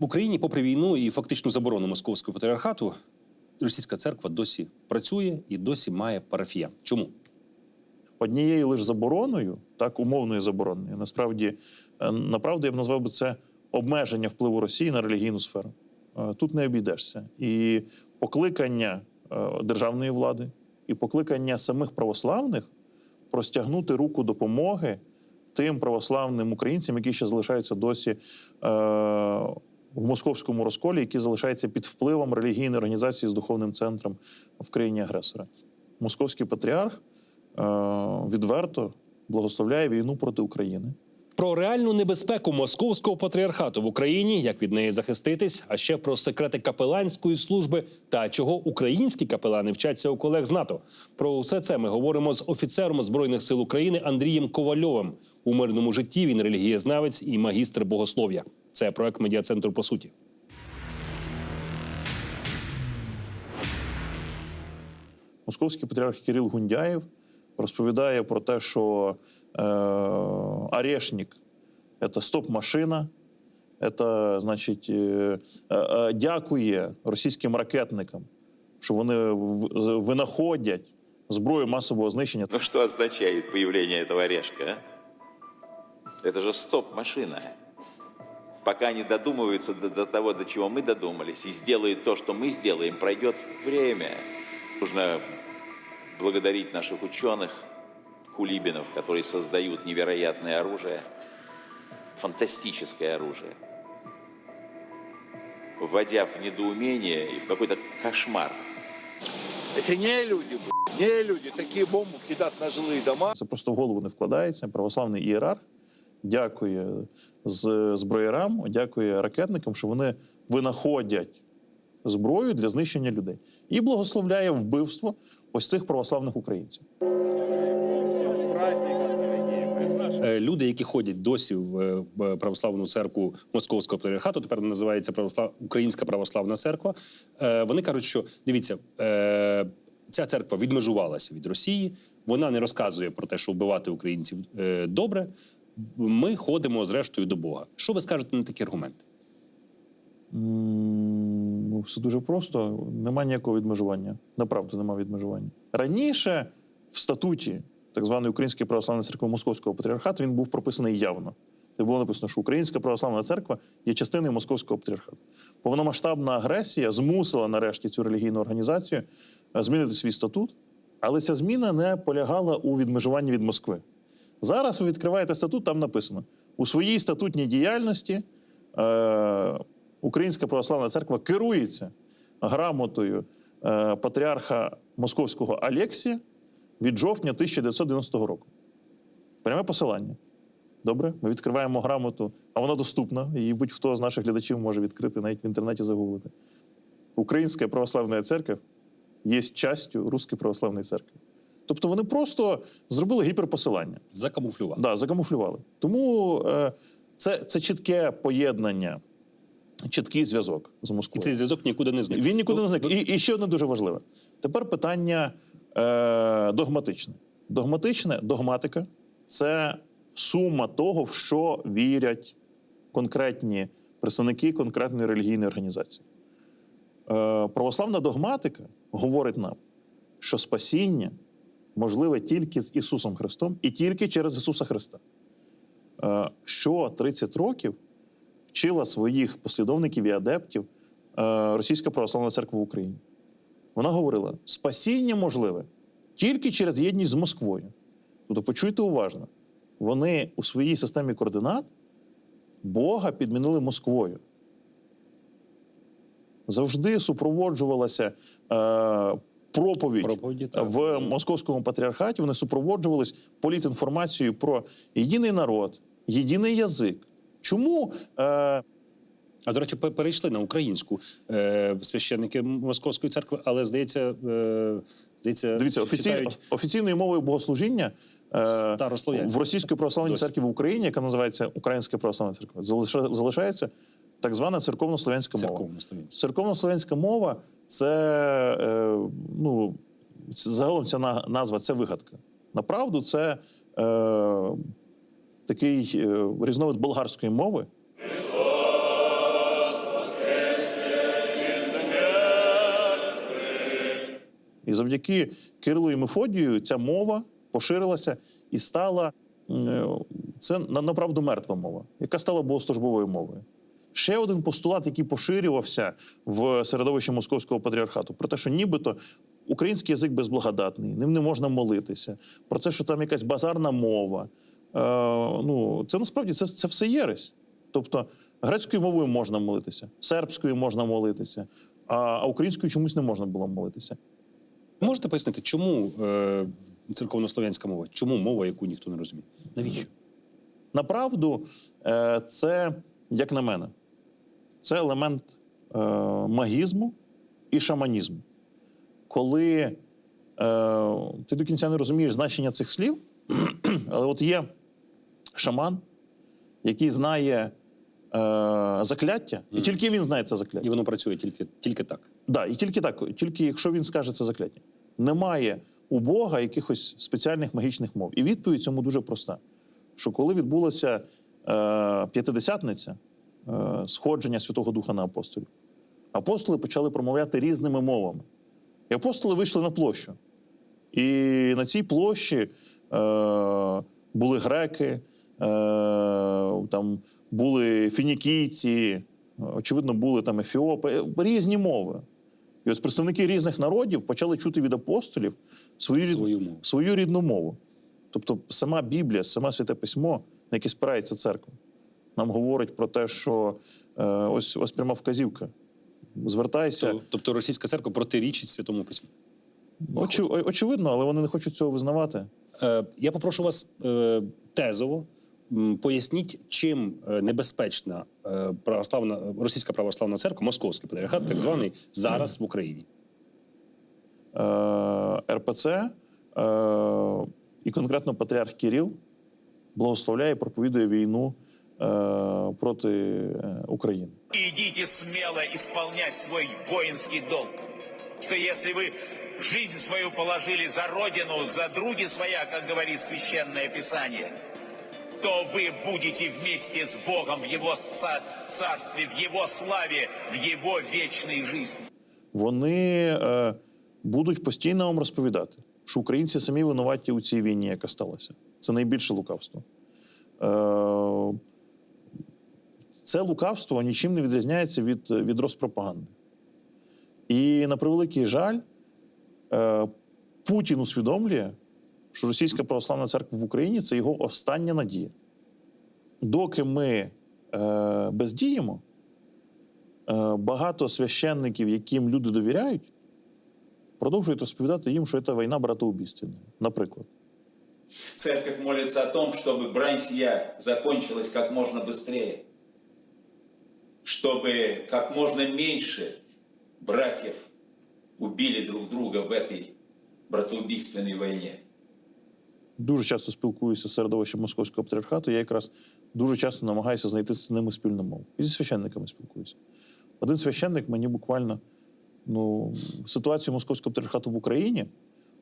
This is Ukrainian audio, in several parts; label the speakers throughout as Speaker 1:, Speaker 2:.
Speaker 1: В Україні, попри війну і фактичну заборону московського патріархату, російська церква досі працює і досі має парафіян. Чому?
Speaker 2: однією лише забороною, так умовною забороною, насправді е, направду я б назвав би це обмеження впливу Росії на релігійну сферу. Е, Тут не обійдешся. І покликання е, державної влади, і покликання самих православних простягнути руку допомоги тим православним українцям, які ще залишаються досі в московському розколі, які залишаються під впливом релігійної організації з духовним центром в країні агресора. Московський патріарх е, відверто благословляє війну проти України.
Speaker 1: Про реальну небезпеку московського патріархату в Україні, як від неї захиститись, а ще про секрети капеланської служби та чого українські капелани вчаться у колег з НАТО. Про усе це ми говоримо з офіцером збройних сил України Андрієм Ковальовим. У мирному житті він релігієзнавець і магістр богослов'я. Це проект медіа центру по суті.
Speaker 2: Московський патріарх Кирил Гундяєв розповідає про те, що е, Орешник – це стоп-машина, це, значить, е, е, дякує російським ракетникам, що вони винаходять зброю масового знищення.
Speaker 3: Ну что означает появление этого орешка? Это же стоп-машина. Пока они додумываются до, до того, до чего мы додумались, и сделают то, что мы сделаем, пройдет время. Нужно благодарить наших ученых, кулибинов, которые создают невероятное оружие, фантастическое оружие, вводя в недоумение и в какой-то кошмар
Speaker 4: Это не люди, блядь, не люди. Такие бомбы кидать на жилые дома.
Speaker 2: Це просто в голову не вкладається. Православний ієрарх Дякує з зброярам, дякує ракетникам, що вони винаходять зброю для знищення людей і благословляє вбивство ось цих православних українців.
Speaker 1: Е, Люди, які ходять досі в е, православну церкву московського патріархату, тепер називається православ... Українська православна церква. е, Вони кажуть, що дивіться, ця церква відмежувалася від Росії. Вона не розказує про те, що вбивати українців добре. Ми ходимо зрештою до Бога. Що ви скажете на такі аргументи?
Speaker 2: Ну, все дуже просто. Немає ніякого відмежування. Направду немає відмежування. Раніше в статуті так званої Української православної церкви Московського патріархату він був прописаний явно. Де було написано, що Українська православна церква є частиною Московського патріархату. Повномасштабна агресія змусила нарешті цю релігійну організацію е, змінити свій статут, але ця зміна не полягала у відмежуванні від Москви. Зараз ви відкриваєте статут, там написано: у своїй статутній діяльності е, Українська православна церква керується грамотою е, патріарха Московського Алексія від жовтня 1990 року. Пряме посилання. Добре, ми відкриваємо грамоту, а вона доступна. Її будь-хто з наших глядачів може відкрити, навіть в інтернеті загуглити. Українська православна церква є частю Руської православної церкви. Тобто вони просто зробили гіперпосилання.
Speaker 1: Закамуфлювали.
Speaker 2: Да, закамуфлювали. Тому е, це, це чітке поєднання, чіткий зв'язок з
Speaker 1: І
Speaker 2: Москвою.
Speaker 1: цей зв'язок нікуди не зник.
Speaker 2: Він нікуди
Speaker 1: Ну,
Speaker 2: не зник. І, і ще одне дуже важливе. Тепер питання е, догматичне. Догматичне, догматика це сума того, в що вірять конкретні представники конкретної релігійної організації. Е, православна догматика говорить нам, що спасіння можливе тільки з Ісусом Христом і тільки через Ісуса Христа. Е, що 30 років вчила своїх послідовників і адептів е, Російська православна церква в Україні. Вона говорила: спасіння можливе тільки через єдність з Москвою. Тобто, почуйте уважно, вони у своїй системі координат Бога підмінили Москвою. Завжди супроводжувалася е, проповідь,
Speaker 1: Проповіді, так.
Speaker 2: в московському патріархаті. Вони супроводжувались політінформацією про єдиний народ, єдиний язик. Чому е,
Speaker 1: А до речі, пе- перейшли на українську е, священники Московської церкви, але здається, е, здається,
Speaker 2: Дивіться, офіці...
Speaker 1: читають
Speaker 2: офіційною мовою богослужіння е, в Російської православній
Speaker 1: Досі.
Speaker 2: церкві в Україні, яка називається Українська православна церква, залиша- залишається так звана церковнослов'янська мова.
Speaker 1: Церковнослов'янська
Speaker 2: мова це е, ну, загалом ця назва це вигадка. Направду, це е, такий е, різновид болгарської мови. І завдяки Кирилу і Мефодію ця мова поширилася і стала е, це направду мертва мова, яка стала богослужбовою мовою. Ще один постулат, який поширювався в середовищі московського патріархату, про те, що нібито український язик безблагодатний, ним не можна молитися, про те, що там якась базарна мова. Е, ну, це насправді це, це все єресь. Тобто грецькою мовою можна молитися, сербською можна молитися, а, а українською чомусь не можна було молитися.
Speaker 1: Можете пояснити, чому е, церковнослов'янська мова? Чому мова, яку ніхто не розуміє? Навіщо?
Speaker 2: Направду, е, це, як на мене, це елемент е, магізму і шаманізму. Коли е, ти до кінця не розумієш значення цих слів, але от є шаман, який знає е, закляття, і тільки він знає це закляття.
Speaker 1: І воно працює тільки, тільки так.
Speaker 2: Да, і тільки так, тільки якщо він скаже це закляття. Немає у Бога якихось спеціальних магічних мов. І відповідь цьому дуже проста: що коли відбулася е, п'ятидесятниця, сходження Святого Духа на апостолів, апостоли почали промовляти різними мовами. І апостоли вийшли на площу. І на цій площі е, були греки, е, там були фінікійці, очевидно, були там ефіопи, е, різні мови. І ось представники різних народів почали чути від апостолів свою,
Speaker 1: Свою мову.
Speaker 2: свою рідну мову. Тобто, сама Біблія, саме святе письмо, на яке спирається церква, нам говорить про те, що е, ось, ось пряма вказівка. Звертайся.
Speaker 1: То- Тобто російська церква протирічить святому письму.
Speaker 2: Очі, очевидно, але вони не хочуть цього визнавати.
Speaker 1: Е, я попрошу вас е, тезово поясніть, чим е, небезпечна е, православна російська православна церква, московський патріархат, так званий зараз в Україні.
Speaker 2: Е, РПЦ е, і конкретно патріарх Кирил благословляє і проповідує війну проти е, України.
Speaker 5: Идите смело исполнять свой воинский долг. Что если вы жизнь свою положили за родину, за други своя, как говорит Священное Писание, то вы будете вместе с Богом в Его ца- царстве, в Его славе, в Его вечной жизни.
Speaker 2: Вони е, будуть постійно вам розповідати, що українці самі винуваті у цій війні, яка сталася. Це найбільше лукавство. Е, це лукавство нічим не відрізняється від, від розпропаганди. І на превеликий жаль, е, Путін усвідомлює, що Російська православна церква в Україні це його остання надія. Доки ми е, бездіємо, е, багато священників, яким люди довіряють, продовжують розповідати їм, що це війна братоубійственна, наприклад.
Speaker 3: Церковь молится о том, чтобы брань закончилась как можно быстрее. Чтобы как можно меньше братьев убили друг друга в этой братоубийственной войне.
Speaker 2: Дуже часто спілкуюся з середовищем московського патріархату. Я якраз дуже часто намагаюся знайти з ними спільну мову. І зі священниками спілкуюся. Один священник мені буквально ну, ситуацію московського патріархату в Україні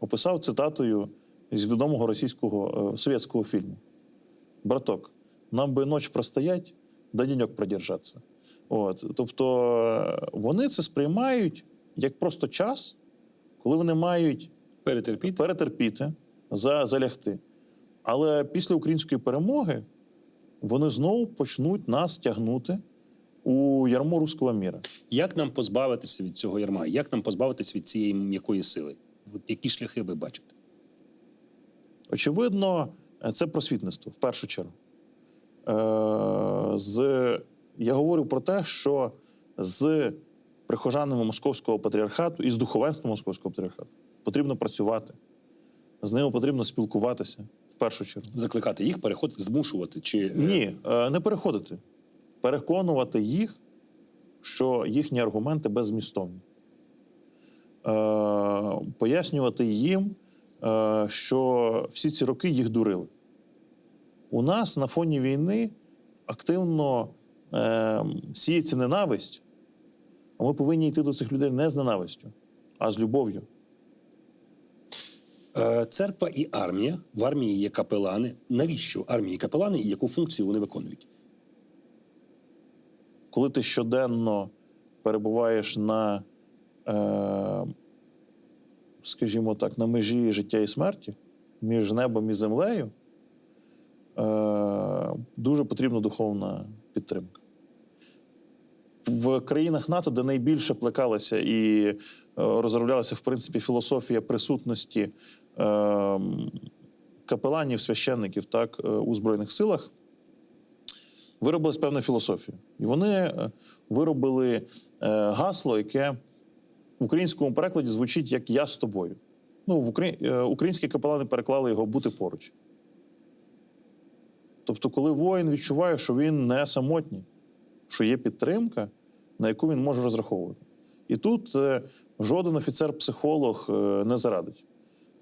Speaker 2: описав цитатою з відомого російського е, совєтського фільму. Браток, нам би ніч простоять, да деньок продержатися. От. Тобто е, вони це сприймають як просто час, коли вони мають
Speaker 1: Перетерпіти.
Speaker 2: перетерпіти, за, залягти. Але після української перемоги вони знову почнуть нас тягнути у ярмо руського міра.
Speaker 1: Як нам позбавитися від цього ярма? Як нам позбавитися від цієї м'якої сили? От які шляхи ви бачите?
Speaker 2: Очевидно, це просвітництво в першу чергу. Е, з, я говорю про те, що з прихожанами московського патріархату і з духовенством московського патріархату потрібно працювати. З ними потрібно спілкуватися в першу чергу.
Speaker 1: Закликати їх переходити, змушувати чи е,
Speaker 2: Ні, е, не переходити. Переконувати їх, що їхні аргументи беззмістовні. Е, Пояснювати їм, що всі ці роки їх дурили. У нас на фоні війни активно е, сіється ненависть, а ми повинні йти до цих людей не з ненавистю, а з любов'ю.
Speaker 1: Е, Церква і армія. В армії є капелани. Навіщо армії капелани і яку функцію вони виконують?
Speaker 2: коли ти щоденно перебуваєш на е, скажімо так, на межі життя і смерті, між небом і землею, е, дуже потрібна духовна підтримка. В країнах НАТО, де найбільше плекалася і е, розроблялася, в принципі, філософія присутності е, капеланів, священників так, е, у Збройних силах, виробилась певна філософія. І вони е, виробили гасло, яке в українському перекладі звучить як Я з тобою. Ну, в Украї... українські капелани переклали його бути поруч. Тобто, коли воїн відчуває, що він не самотній, що є підтримка, на яку він може розраховувати. І тут е, жоден офіцер-психолог е, не зарадить.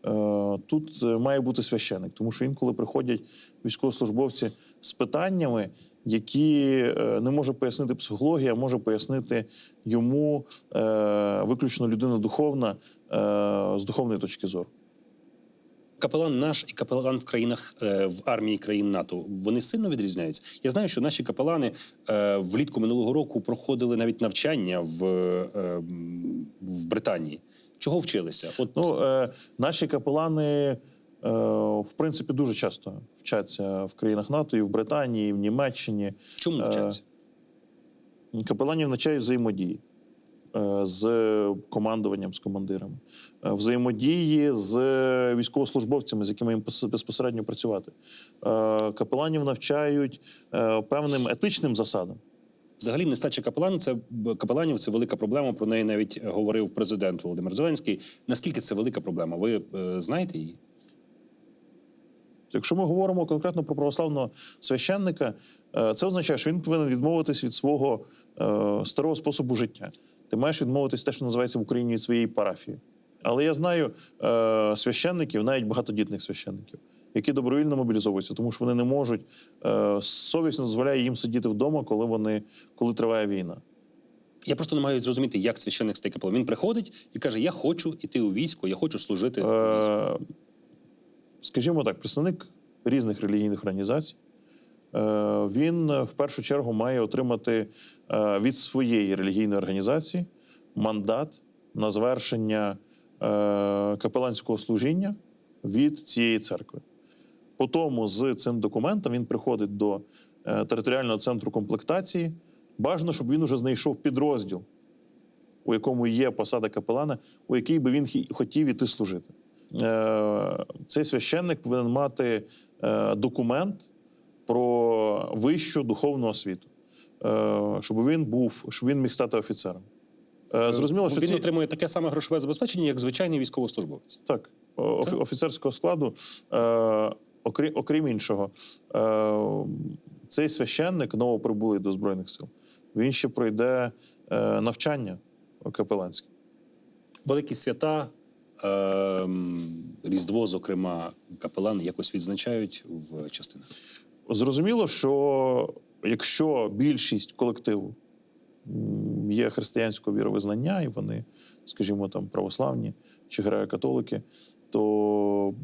Speaker 2: Е, Тут має бути священик, тому що інколи приходять військовослужбовці з питаннями, які не може пояснити психологія, може пояснити йому виключно людина духовна з духовної точки зору.
Speaker 1: Капелан наш і капелан в країнах е, в армії країн НАТО вони сильно відрізняються. Я знаю, що наші капелани е, влітку минулого року проходили навіть навчання в, е, в Британії. Чого вчилися? От
Speaker 2: Ну, е, наші капелани, в принципі, дуже часто вчаться в країнах НАТО, і в Британії, і в Німеччині.
Speaker 1: чому вчаться?
Speaker 2: Капеланів навчають взаємодії з командуванням, з командирами, е, взаємодії з військовослужбовцями, з якими їм безпосередньо працювати. Е, Капеланів навчають е, певним етичним засадам.
Speaker 1: Взагалі, нестача капелан це капеланів. Це велика проблема. Про неї навіть говорив президент Володимир Зеленський. Наскільки це велика проблема? Ви е, знаєте її?
Speaker 2: Якщо ми говоримо конкретно про православного священника, е, це означає, що він повинен відмовитись від свого е, старого способу життя. Ти маєш відмовитись те, що називається в Україні своєї парафії. Але я знаю е, священників, навіть багатодітних священників, які добровільно мобілізовуються, тому що вони не можуть е, совість не дозволяє їм сидіти вдома, коли вони коли триває війна.
Speaker 1: Я просто не маю зрозуміти, як священник стає капеланом. Він приходить і каже: Я хочу іти у військо, я хочу служити у війську.
Speaker 2: Е, скажімо так, представник різних релігійних організацій. Е, Він е, в першу чергу має отримати е, від своєї релігійної організації мандат на звершення капеланського служіння від цієї церкви. По тому з цим документом він приходить до територіального центру комплектації. Бажано, щоб він уже знайшов підрозділ, у якому є посада капелана, у який би він хотів іти служити. Цей священник повинен мати документ про вищу духовну освіту, е, щоб він був, щоб він міг стати офіцером. Е, Зрозуміло, що
Speaker 1: він
Speaker 2: ці...
Speaker 1: отримує таке саме грошове забезпечення, як звичайний військовослужбовець.
Speaker 2: Так, офі- офіцерського складу, е, окрім, окрім іншого, е, цей священник, новоприбулий до Збройних сил, він ще пройде е, навчання капеланське.
Speaker 1: Великі свята, ем, Різдво, зокрема, капелани якось відзначають в частинах.
Speaker 2: Зрозуміло, що якщо більшість колективу є християнського віровизнання, і вони, скажімо, там православні чи греко-католики, то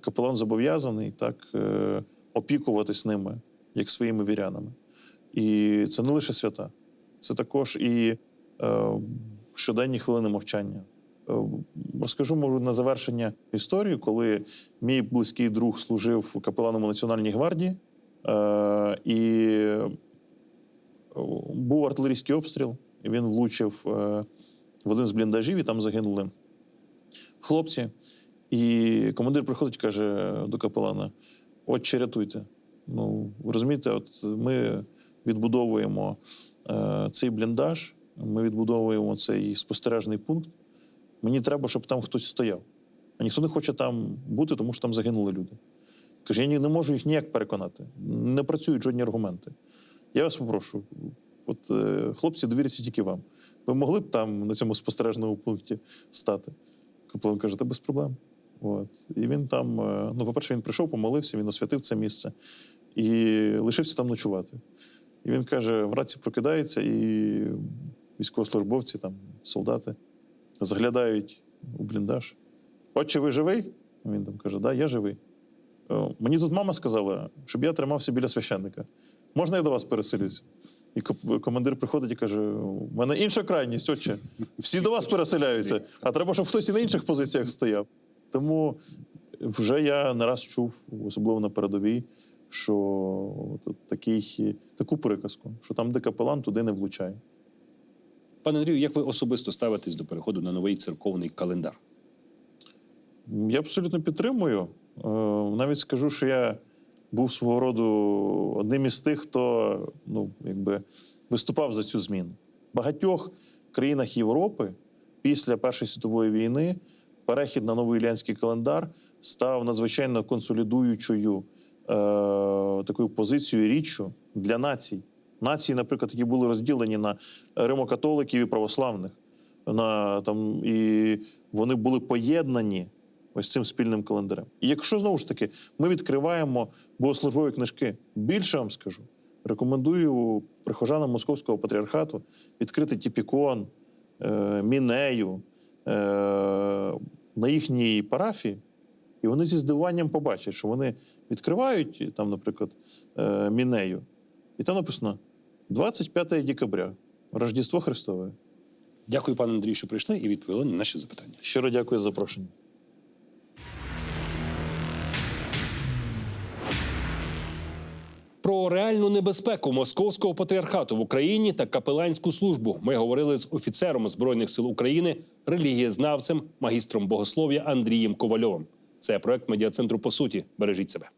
Speaker 2: капелан зобов'язаний так е, опікуватись ними як своїми вірянами. І це не лише свята, це також і е, щоденні хвилини мовчання. Е, Розкажу, можу, на завершення історію, коли мій близький друг служив капеланом у Національній гвардії, і е, був артилерійський обстріл, він влучив е, в один з бліндажів, і там загинули хлопці. І командир приходить і каже до капелана: Отче, рятуйте. Ну, розумієте, от ми відбудовуємо е, цей бліндаж, ми відбудовуємо цей спостережний пункт. Мені треба, щоб там хтось стояв. А ніхто не хоче там бути, тому що там загинули люди. Каже, я не можу їх ніяк переконати. Не працюють жодні аргументи. Я вас попрошу, от е, хлопці довіряться тільки вам. Ви могли б там на цьому спостережному пункті стати? Капелан каже, та без проблем. От. І він там, е, ну, по-перше, він прийшов, помолився, він освятив це місце і лишився там ночувати. І він каже: в раці прокидається, і військовослужбовці, там, солдати заглядають у бліндаж. Отче, ви живий? Він там каже: Да, я живий. «О, Мені тут мама сказала, щоб я тримався біля священника. Можна я до вас переселюсь? І командир приходить і каже: у мене інша крайність, отче. Всі до вас переселяються, а треба, щоб хтось і на інших позиціях стояв. Тому вже я не раз чув, особливо на передовій, що такий, таку приказку, що там, де капелан, туди не влучає.
Speaker 1: Пане Андрію, як ви особисто ставитесь до переходу на новий церковний календар?
Speaker 2: Я абсолютно підтримую. Е, Навіть скажу, що я був свого роду одним із тих, хто ну, якби, виступав за цю зміну. В багатьох країнах Європи після Першої світової війни перехід на новий ілянський календар став надзвичайно консолідуючою е, такою позицією річчю для націй. Нації, наприклад, які були розділені на римокатоликів і православних. На, там, і вони були поєднані ось цим спільним календарем. І якщо знову ж таки ми відкриваємо богослужбові книжки, більше вам скажу, рекомендую прихожанам московського патріархату відкрити Тіпікон, е, Мінею е, на їхній парафії, і вони зі здивуванням побачать, що вони відкривають там, наприклад, е, Мінею, і там написано 25 декабря, Рождество Христове.
Speaker 1: Дякую, пане Андрію, що прийшли і відповіли на наші запитання.
Speaker 2: Щиро дякую за запрошення.
Speaker 1: Про реальну небезпеку московського патріархату в Україні та капеланську службу ми говорили з офіцером збройних сил України, релігієзнавцем, магістром богослов'я Андрієм Ковальовим. Це проект медіа центру по суті. Бережіть себе.